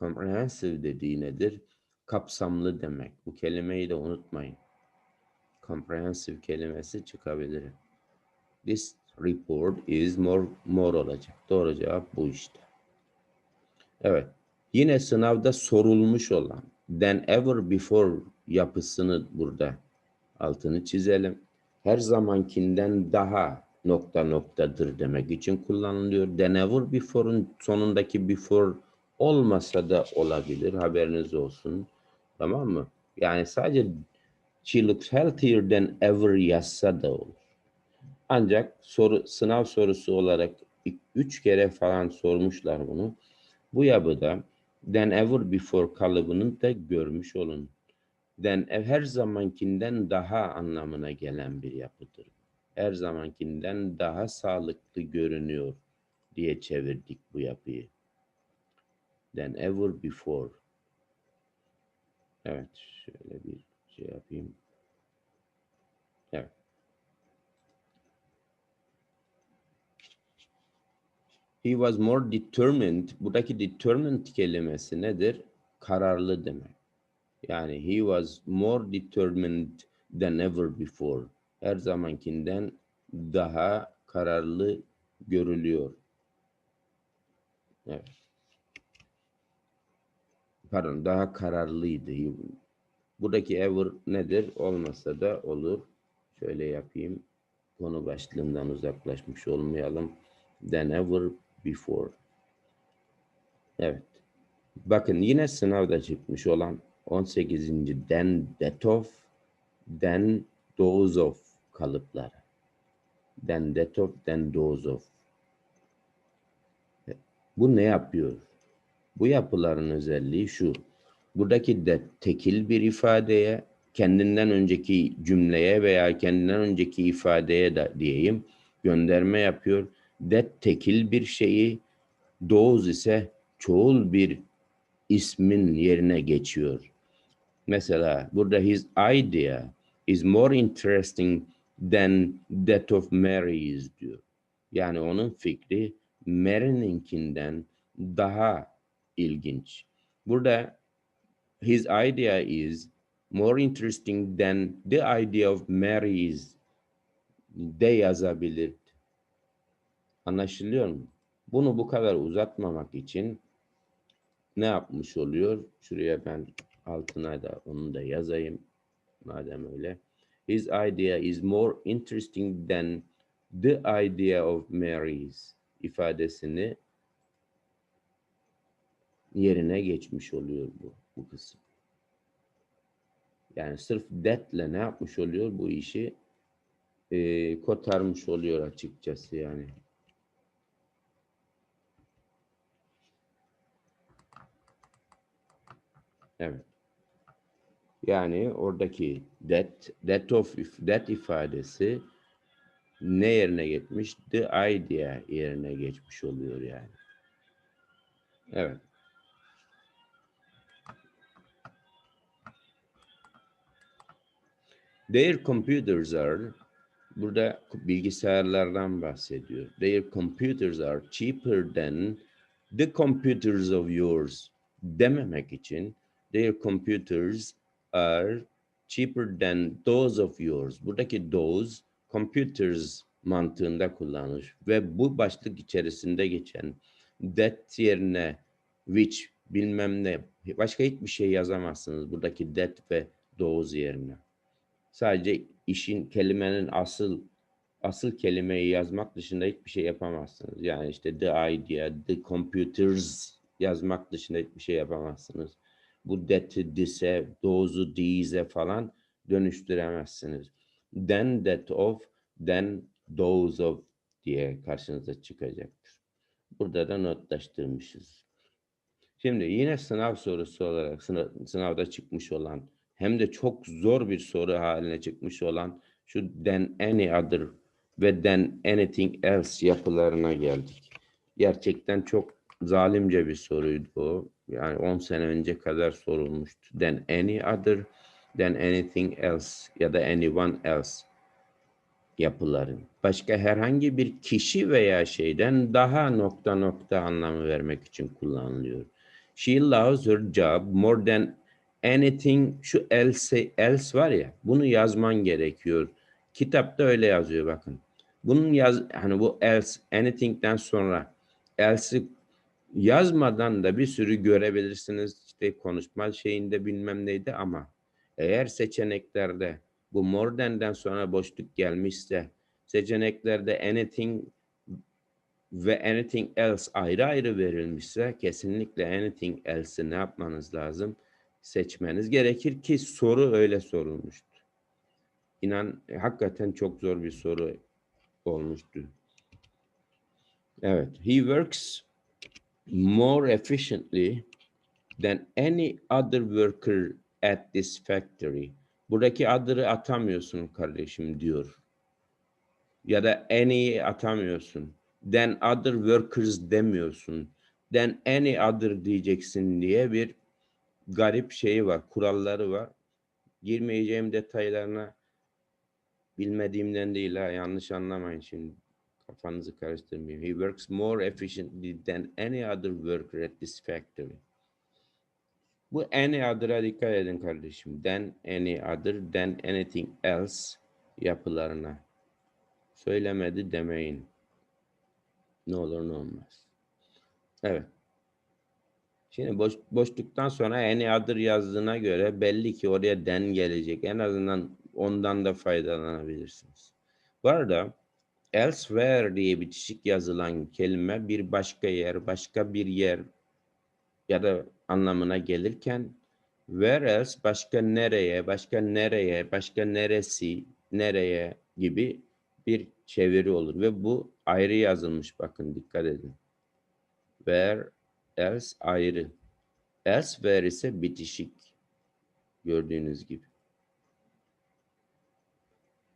Comprehensive dediği nedir? Kapsamlı demek. Bu kelimeyi de unutmayın. Comprehensive kelimesi çıkabilir. This report is more, more olacak. Doğru cevap bu işte. Evet. Yine sınavda sorulmuş olan than ever before yapısını burada altını çizelim. Her zamankinden daha nokta noktadır demek için kullanılıyor. Than ever before'un sonundaki before olmasa da olabilir. Haberiniz olsun. Tamam mı? Yani sadece she looks healthier than ever yazsa da olur. Ancak soru sınav sorusu olarak üç kere falan sormuşlar bunu. Bu yapıda than ever before kalıbını da görmüş olun. Than her zamankinden daha anlamına gelen bir yapıdır. Her zamankinden daha sağlıklı görünüyor diye çevirdik bu yapıyı. Than ever before. Evet, şöyle bir şey yapayım. Evet. He was more determined. Buradaki determined kelimesi nedir? Kararlı demek. Yani he was more determined than ever before. Her zamankinden daha kararlı görülüyor. Evet. Pardon, daha kararlıydı. Buradaki ever nedir? Olmasa da olur. Şöyle yapayım. Konu başlığından uzaklaşmış olmayalım. Than ever before. Evet. Bakın yine sınavda çıkmış olan 18. then that of, then those of kalıpları. Then that of, then those of. Bu ne yapıyor? Bu yapıların özelliği şu. Buradaki de tekil bir ifadeye, kendinden önceki cümleye veya kendinden önceki ifadeye de diyeyim gönderme yapıyor. That tekil bir şeyi, those ise çoğul bir ismin yerine geçiyor. Mesela burada his idea is more interesting than that of Mary's diyor. Yani onun fikri Mary'ninkinden daha ilginç. Burada his idea is more interesting than the idea of Mary's de yazabilir. Anlaşılıyor mu? Bunu bu kadar uzatmamak için ne yapmış oluyor? Şuraya ben altına da onu da yazayım. Madem öyle. His idea is more interesting than the idea of Mary's ifadesini yerine geçmiş oluyor bu, bu kısım. Yani sırf that'le ne yapmış oluyor? Bu işi eee kotarmış oluyor açıkçası yani. Evet. Yani oradaki that, that of that ifadesi ne yerine geçmiş? The idea yerine geçmiş oluyor yani. Evet. Their computers are burada bilgisayarlardan bahsediyor. Their computers are cheaper than the computers of yours dememek için their computers are cheaper than those of yours. Buradaki those computers mantığında kullanılır ve bu başlık içerisinde geçen that yerine which bilmem ne başka hiçbir şey yazamazsınız buradaki that ve those yerine. Sadece işin kelimenin asıl asıl kelimeyi yazmak dışında hiçbir şey yapamazsınız. Yani işte the idea, the computers yazmak dışında hiçbir şey yapamazsınız. Bu that'i, this'e, those'u, these'e falan dönüştüremezsiniz. Then that of, then those of diye karşınıza çıkacaktır. Burada da notlaştırmışız. Şimdi yine sınav sorusu olarak sınav- sınavda çıkmış olan hem de çok zor bir soru haline çıkmış olan şu then any other ve then anything else yapılarına geldik. Gerçekten çok zalimce bir soruydu o. Yani 10 sene önce kadar sorulmuştu. Then any other, then anything else ya da anyone else yapıları. Başka herhangi bir kişi veya şeyden daha nokta nokta anlamı vermek için kullanılıyor. She loves her job more than anything. Şu else, else var ya bunu yazman gerekiyor. Kitapta öyle yazıyor bakın. Bunun yaz hani bu else anything'den sonra else'i yazmadan da bir sürü görebilirsiniz. İşte konuşma şeyinde bilmem neydi ama eğer seçeneklerde bu more sonra boşluk gelmişse seçeneklerde anything ve anything else ayrı ayrı verilmişse kesinlikle anything else'i ne yapmanız lazım? Seçmeniz gerekir ki soru öyle sorulmuştu. İnan hakikaten çok zor bir soru olmuştu. Evet. He works more efficiently than any other worker at this factory. Buradaki adırı atamıyorsun kardeşim diyor. Ya da any atamıyorsun. Than other workers demiyorsun. Than any other diyeceksin diye bir garip şeyi var, kuralları var. Girmeyeceğim detaylarına bilmediğimden değil ha yanlış anlamayın şimdi. Kafanızı karıştırmayın. He works more efficiently than any other worker at this factory. Bu any other'a dikkat edin kardeşim. Than any other, than anything else yapılarına. Söylemedi demeyin. Ne olur ne olmaz. Evet. Şimdi boş, boşluktan sonra any other yazdığına göre belli ki oraya den gelecek. En azından ondan da faydalanabilirsiniz. Bu arada elsewhere diye bitişik yazılan kelime bir başka yer, başka bir yer ya da anlamına gelirken where else başka nereye, başka nereye, başka neresi, nereye gibi bir çeviri olur ve bu ayrı yazılmış bakın dikkat edin. Where else ayrı. Elsewhere ise bitişik. Gördüğünüz gibi.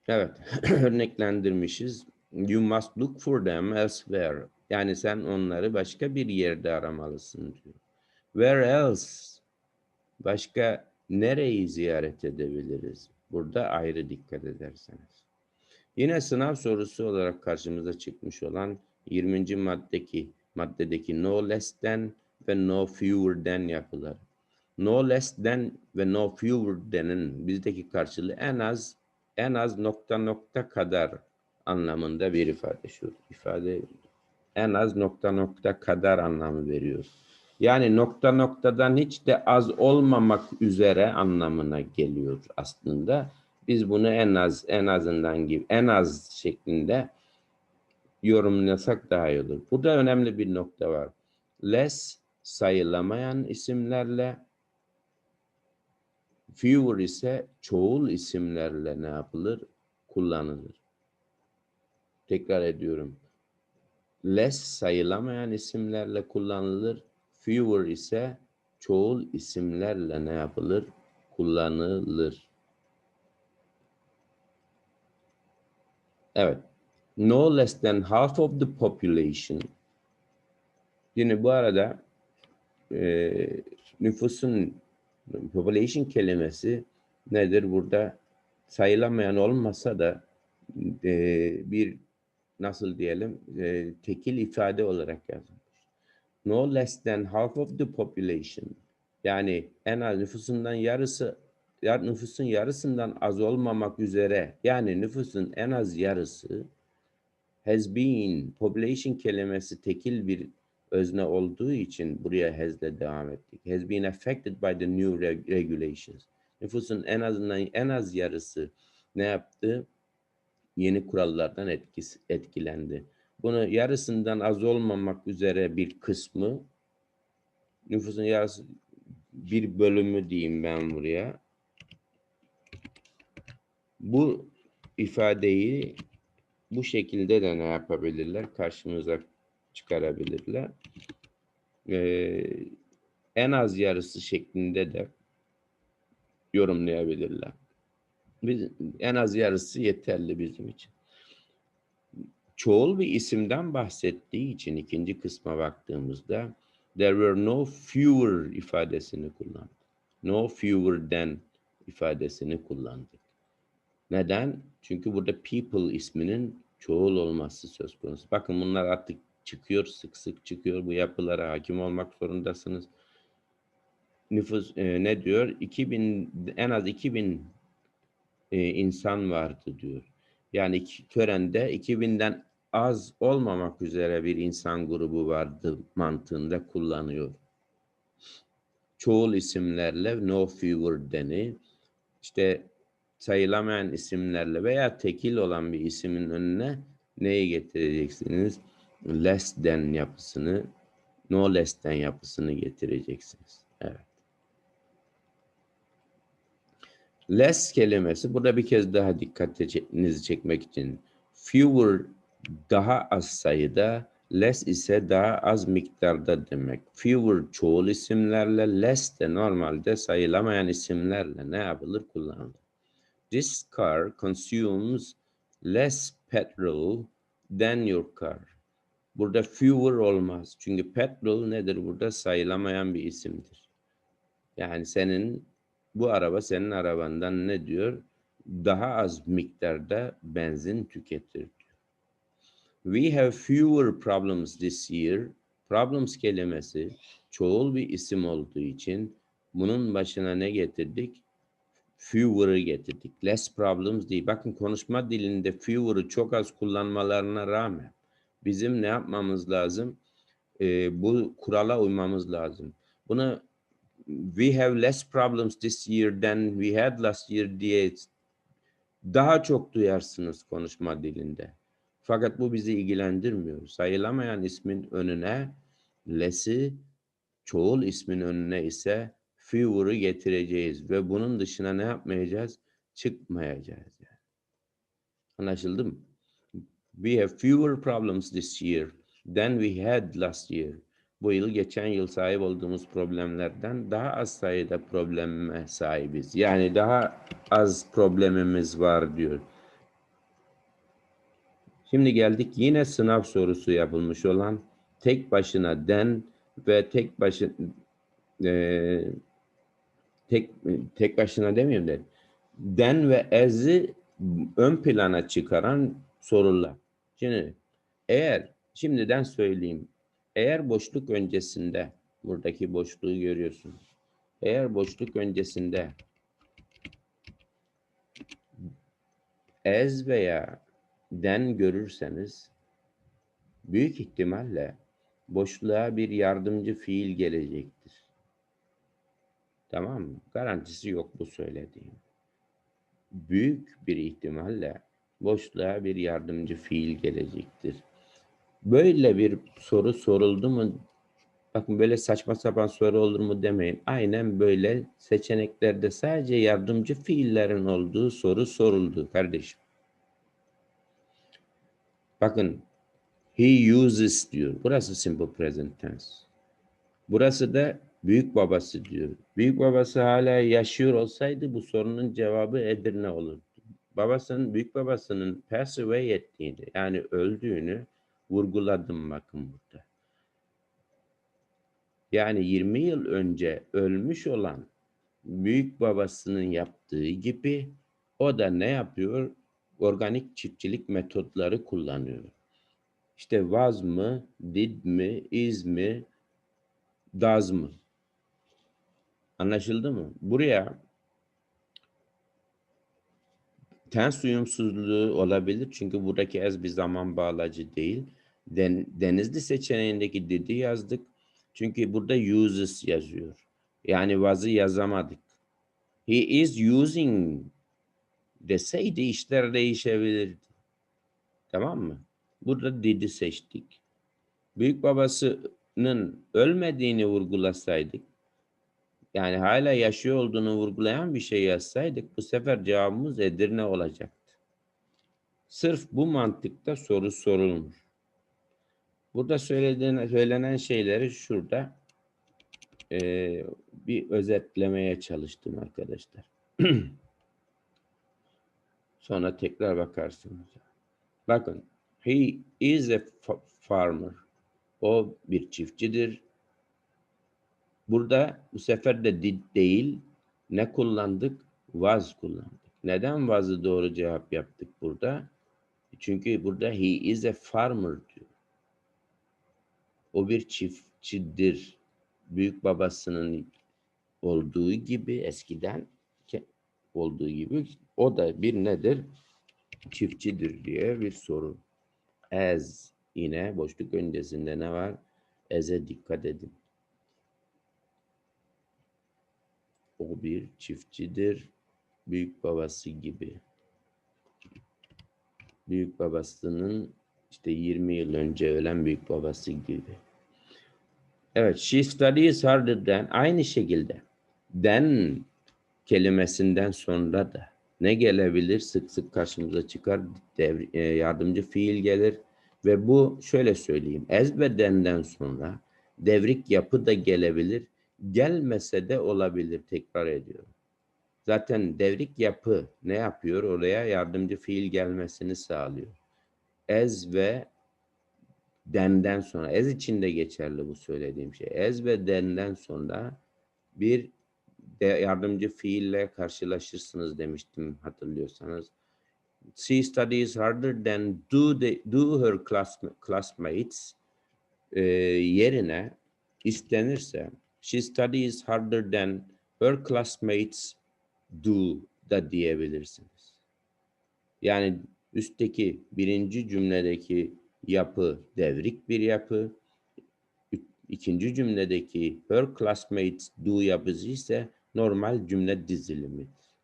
Evet, örneklendirmişiz. You must look for them elsewhere. Yani sen onları başka bir yerde aramalısın diyor. Where else? Başka nereyi ziyaret edebiliriz? Burada ayrı dikkat ederseniz. Yine sınav sorusu olarak karşımıza çıkmış olan 20. maddeki maddedeki no less than ve no fewer than yapıları. No less than ve no fewer than'ın bizdeki karşılığı en az en az nokta nokta kadar anlamında bir ifade şu ifade en az nokta nokta kadar anlamı veriyor. Yani nokta noktadan hiç de az olmamak üzere anlamına geliyor aslında. Biz bunu en az en azından gibi en az şeklinde yorumlasak daha iyi olur. Burada önemli bir nokta var. Less sayılamayan isimlerle fewer ise çoğul isimlerle ne yapılır? Kullanılır. Tekrar ediyorum. Less sayılamayan isimlerle kullanılır. Fewer ise çoğul isimlerle ne yapılır? Kullanılır. Evet. No less than half of the population. Yine bu arada e, nüfusun population kelimesi nedir burada? Sayılamayan olmasa da e, bir nasıl diyelim e, tekil ifade olarak yazılmış. No less than half of the population. Yani en az nüfusundan yarısı ya nüfusun yarısından az olmamak üzere yani nüfusun en az yarısı has been population kelimesi tekil bir özne olduğu için buraya has'le devam ettik. Has been affected by the new reg regulations. Nüfusun en azından en az yarısı ne yaptı? Yeni kurallardan etkisi, etkilendi. Bunu yarısından az olmamak üzere bir kısmı nüfusun yarısı bir bölümü diyeyim ben buraya. Bu ifadeyi bu şekilde de ne yapabilirler? Karşımıza çıkarabilirler. Ee, en az yarısı şeklinde de yorumlayabilirler. Biz, en az yarısı yeterli bizim için. Çoğul bir isimden bahsettiği için ikinci kısma baktığımızda there were no fewer ifadesini kullandı. No fewer than ifadesini kullandık. Neden? Çünkü burada people isminin çoğul olması söz konusu. Bakın bunlar artık çıkıyor, sık sık çıkıyor. Bu yapılara hakim olmak zorundasınız. nüfus e, ne diyor? 2000 en az 2000 e, insan vardı diyor. Yani iki- törende 2000'den az olmamak üzere bir insan grubu vardı mantığında kullanıyor. Çoğul isimlerle no fewer than'i işte sayılamayan isimlerle veya tekil olan bir isimin önüne neyi getireceksiniz? Less than yapısını, no less than yapısını getireceksiniz. Evet. Less kelimesi burada bir kez daha dikkatinizi çekmek için fewer daha az sayıda, less ise daha az miktarda demek. Fewer çoğul isimlerle, less de normalde sayılamayan isimlerle ne yapılır kullanılır. This car consumes less petrol than your car. Burada fewer olmaz. Çünkü petrol nedir burada? Sayılamayan bir isimdir. Yani senin bu araba senin arabandan ne diyor? Daha az miktarda benzin tüketir diyor. We have fewer problems this year. Problems kelimesi çoğul bir isim olduğu için bunun başına ne getirdik? Fewer'ı getirdik. Less problems değil. Bakın konuşma dilinde fewer'ı çok az kullanmalarına rağmen bizim ne yapmamız lazım? Ee, bu kurala uymamız lazım. Bunu we have less problems this year than we had last year diye daha çok duyarsınız konuşma dilinde. Fakat bu bizi ilgilendirmiyor. Sayılamayan ismin önüne less'i, çoğul ismin önüne ise fewer'ı getireceğiz ve bunun dışına ne yapmayacağız? Çıkmayacağız yani. Anlaşıldı mı? We have fewer problems this year than we had last year. Bu yıl geçen yıl sahip olduğumuz problemlerden daha az sayıda probleme sahibiz. Yani daha az problemimiz var diyor. Şimdi geldik yine sınav sorusu yapılmış olan tek başına den ve tek başı eee, tek tek başına demiyorum de den ve ez'i ön plana çıkaran sorular. Şimdi eğer şimdiden söyleyeyim. Eğer boşluk öncesinde buradaki boşluğu görüyorsunuz. Eğer boşluk öncesinde ez veya den görürseniz büyük ihtimalle boşluğa bir yardımcı fiil gelecektir. Tamam mı? Garantisi yok bu söylediğim. Büyük bir ihtimalle boşluğa bir yardımcı fiil gelecektir. Böyle bir soru soruldu mu? Bakın böyle saçma sapan soru olur mu demeyin. Aynen böyle seçeneklerde sadece yardımcı fiillerin olduğu soru soruldu kardeşim. Bakın he uses diyor. Burası simple present tense. Burası da büyük babası diyor. Büyük babası hala yaşıyor olsaydı bu sorunun cevabı Edirne olurdu. Babasının, büyük babasının pass away ettiğini yani öldüğünü vurguladım bakın burada. Yani 20 yıl önce ölmüş olan büyük babasının yaptığı gibi o da ne yapıyor? Organik çiftçilik metotları kullanıyor. İşte was mı, did mi, is mi, does mı? Anlaşıldı mı? Buraya tens uyumsuzluğu olabilir çünkü buradaki ez bir zaman bağlacı değil. Den, denizli seçeneğindeki did'i yazdık. Çünkü burada uses yazıyor. Yani was'ı yazamadık. He is using deseydi işler değişebilirdi. Tamam mı? Burada did'i seçtik. Büyük babasının ölmediğini vurgulasaydık, yani hala yaşıyor olduğunu vurgulayan bir şey yazsaydık, bu sefer cevabımız Edirne olacaktı. Sırf bu mantıkta soru sorulmuş. Burada söylediğine, söylenen şeyleri şurada eee, bir özetlemeye çalıştım arkadaşlar. Sonra tekrar bakarsınız. Bakın, he is a fa- farmer. O bir çiftçidir. Burada bu sefer de did değil, ne kullandık? Was kullandık. Neden was'ı doğru cevap yaptık burada? Çünkü burada he is a farmer diyor. O bir çiftçidir. Büyük babasının olduğu gibi eskiden olduğu gibi o da bir nedir? Çiftçidir diye bir soru. As yine boşluk öncesinde ne var? As'e dikkat edin. O bir çiftçidir. Büyük babası gibi. Büyük babasının işte 20 yıl önce ölen büyük babası gibi. Evet, she studies harder than aynı şekilde. Then kelimesinden sonra da ne gelebilir? Sık sık karşımıza çıkar. Devr- e, yardımcı fiil gelir. Ve bu şöyle söyleyeyim. Then'den sonra devrik yapı da gelebilir. Gelmese de olabilir. Tekrar ediyorum. Zaten devrik yapı ne yapıyor? Oraya yardımcı fiil gelmesini sağlıyor. As ve den'den sonra, as için de geçerli bu söylediğim şey. As ve den'den sonra bir de yardımcı fiille karşılaşırsınız demiştim hatırlıyorsanız. She studies harder than do the, do her class, classmates e, yerine istenirse she studies harder than her classmates do da diyebilirsiniz. Yani üstteki birinci cümledeki yapı devrik bir yapı. İkinci cümledeki her classmates do yapısı ise normal cümle dizilimidir.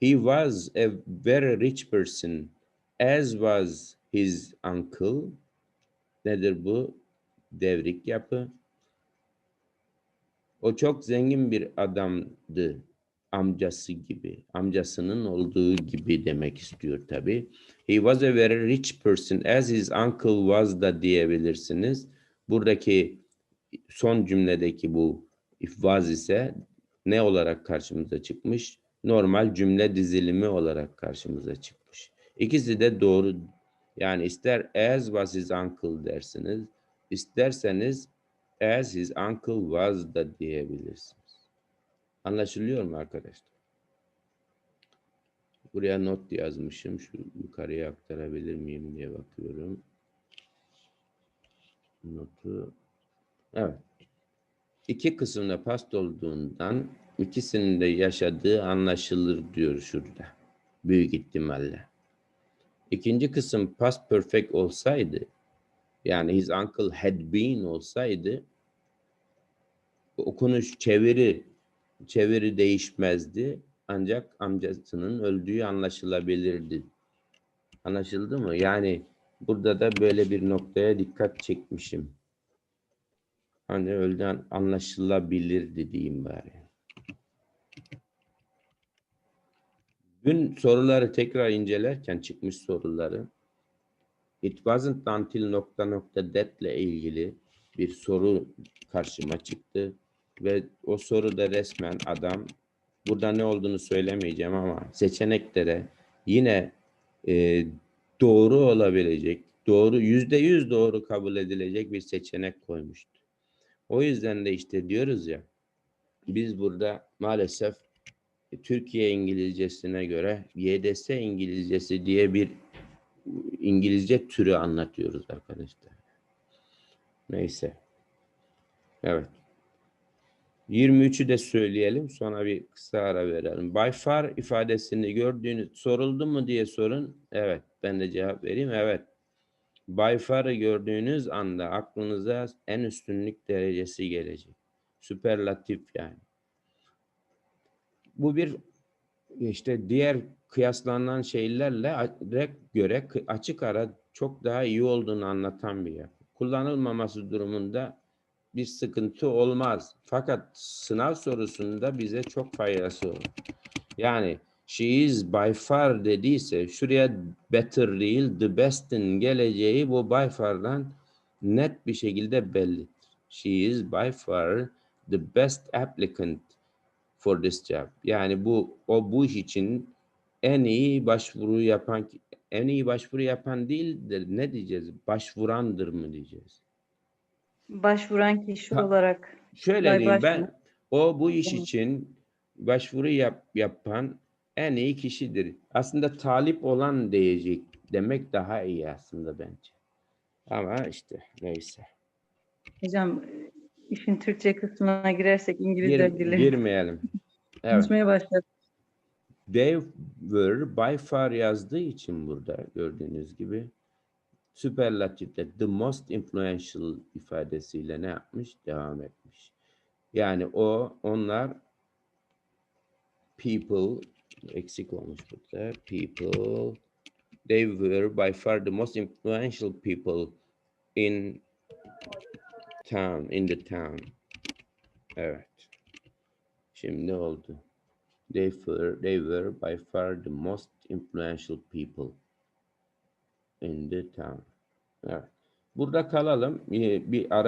He was a very rich person as was his uncle. Nedir bu? Devrik yapı. O çok zengin bir adamdı. Amcası gibi. Amcasının olduğu gibi demek istiyor tabi. He was a very rich person as his uncle was da diyebilirsiniz. Buradaki son cümledeki bu if was ise ne olarak karşımıza çıkmış? Normal cümle dizilimi olarak karşımıza çıkmış. İkisi de doğru. Yani ister as was his uncle dersiniz, isterseniz as his uncle was da diyebilirsiniz. Anlaşılıyor mu arkadaşlar? Buraya not yazmışım. Şu yukarıya aktarabilir miyim diye bakıyorum. Notu. Evet. İki kısımda past olduğundan ikisinin de yaşadığı anlaşılır diyor şurada. Büyük ihtimalle. İkinci kısım past perfect olsaydı yani his uncle had been olsaydı okunuş çeviri çeviri değişmezdi ancak amcasının öldüğü anlaşılabilirdi. Anlaşıldı mı? Yani burada da böyle bir noktaya dikkat çekmişim. Hani öldü anlaşılabilirdi diyeyim bari. Dün soruları tekrar incelerken çıkmış soruları It wasn't until nokta nokta that ile ilgili bir soru karşıma çıktı ve o soruda resmen adam burada ne olduğunu söylemeyeceğim ama seçeneklere yine e, doğru olabilecek, doğru yüzde yüz doğru kabul edilecek bir seçenek koymuştu. O yüzden de işte diyoruz ya biz burada maalesef Türkiye İngilizcesine göre YDS İngilizcesi diye bir İngilizce türü anlatıyoruz arkadaşlar. Neyse. Evet. 23'ü de söyleyelim sonra bir kısa ara verelim. By far ifadesini gördüğünüz soruldu mu diye sorun. Evet. Ben de cevap vereyim. Evet. By far'ı gördüğünüz anda aklınıza en üstünlük derecesi gelecek. Süperlatif yani. Bu bir işte diğer kıyaslanan şeylerle göre açık ara çok daha iyi olduğunu anlatan bir yapı. Kullanılmaması durumunda bir sıkıntı olmaz. Fakat sınav sorusunda bize çok faydası olur. Yani she is by far dediyse şuraya better değil the best'in geleceği bu by far'dan net bir şekilde bellidir. She is by far the best applicant for this job. Yani bu o bu iş için en iyi başvuru yapan en iyi başvuru yapan değildir. Ne diyeceğiz? Başvurandır mı diyeceğiz? Başvuran kişi Ha, olarak Şöyle diyeyim ben başvuru. o bu iş için başvuru yap, yapan en iyi kişidir. Aslında talip olan diyecek demek daha iyi aslında bence. Ama işte neyse. hocam İşin Türkçe kısmına girersek İngilizce Gir- dili girmeyelim. Evet. konuşmaya başladık. They were by far yazdığı için burada gördüğünüz gibi süperlatifte the most influential ifadesiyle ne yapmış? Devam etmiş. Yani o, onlar people eksik olmuş burada. People they were by far the most influential people in town, in the town. Evet. Şimdi oldu. They were, they were by far the most influential people in the town. Evet. Burada kalalım. Bir, bir ara